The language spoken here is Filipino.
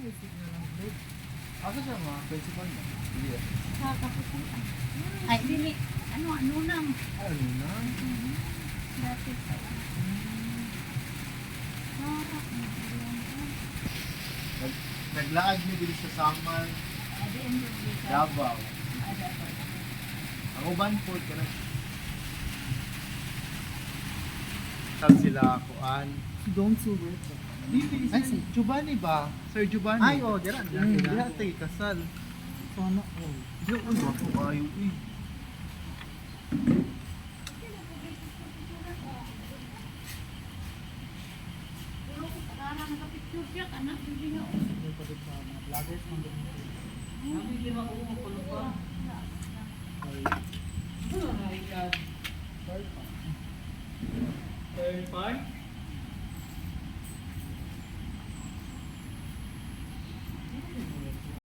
Asa siya mga principal mo? Iya. Ay, dili. Ano, ano nang? Ano na? Dati pa. Harap na. Nag, naglaag ni dili sa dili. Davao. Ang uban po ka na. Saan sila kuan? Don't sugar ko. Ay, si Giovanni ba? Sir Giovanni? Ay, oh, dira. Hmm, diha tay kasal. Sana all. Di ko ano eh. Ba ako? Oh my God. Third part.